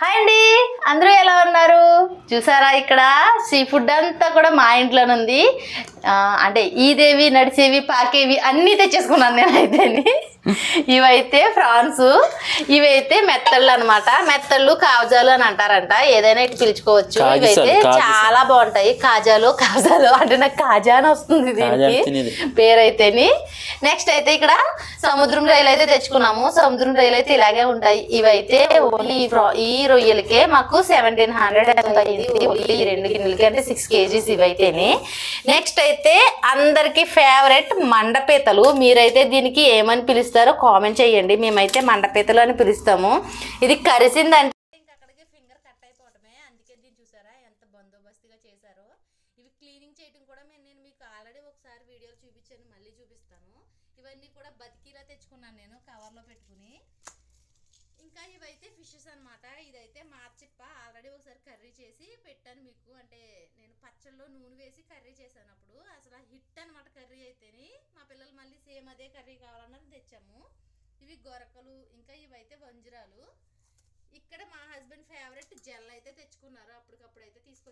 Hi అండి. అందరూ ఎలా ఉన్నారు? చూసారా ఇక్కడ? సీ ఫుడ్ అంతా కూడా మా ఇంట్లోనే ఉంది అంటే ఈదేవి నడిచేవి పాకేవి అన్నీ తెచ్చేసుకున్నాను నేనైతే ఇవైతే ఫ్రాన్స్ ఇవైతే మెత్తళ్ళు అనమాట మెత్తళ్ళు కావజాలు అని అంటారంట. ఏదైనా ఇటు పిలుచుకోవచ్చు. ఇవైతే. చాలా బాగుంటాయి. కాజాలు కాజాలు అంటే నాకు కాజా అని వస్తుంది దీనికి. పేరైతేని. నెక్స్ట్ అయితే ఇక్కడ సముద్రం రైలు అయితే తెచ్చుకున్నాము. సముద్రం రైలు అయితే ఇలాగే ఉంటాయి. ఇవైతే ఓన్లీ ఈ రొయ్యలకే మాకు సెవెంటీన్ హండ్రెడ్ ఎంత అయింది. ఓన్లీ రెండు గిన్నెలకి అంటే సిక్స్ కేజీస్ ఇవైతేని. నెక్స్ట్ అయితే అందరికీ ఫేవరెట్ మండపీతలు. మీరైతే దీనికి ఏమని పిలుస్తారో కామెంట్ చేయండి. మేమైతే మండపీతలు అని పిలుస్తాము. ఇది కరిసిందంటే ఇంకా అక్కడికి ఫింగర్ కట్ అయిపోవటమే. అందుకే దీన్ని చూసారా? ఎంత బందోబస్తుగా చేశారో. ఇవి క్లీనింగ్ చేయడం కూడా నేను నేను మీకు ఆల్రెడీ ఒకసారి వీడియోలు చూపించాను. మళ్ళీ చూపిస్తాను. ఇవన్నీ కూడా బతికిలా తెచ్చుకున్నాను నేను కవర్లో పెట్టుకుని. ఇంకా ఇవైతే ఫిషెస్ అన్నమాట. ఇదైతే మార్చిప్ప. ఆల్రెడీ ఒకసారి కర్రీ చేసి పెట్టాను మీకు. అంటే నేను పచ్చళ్ళలో నూనె వేసి కర్రీ చేశాను అప్పుడు. అసలు హిట్ అనమాట కర్రీ అయితేని. మా పిల్లలు మళ్ళీ సేమ్ అదే కర్రీ కావాలన్నది తెచ్చాము. ఇవి గొరకలు ఇంకా ఇవైతే వంజరాలు. ఇక్కడ మా హస్బెండ్ ఫేవరెట్ జెల్ అయితే తెచ్చుకున్నారు. అప్పటికప్పుడు అయితే తీసుకొచ్చి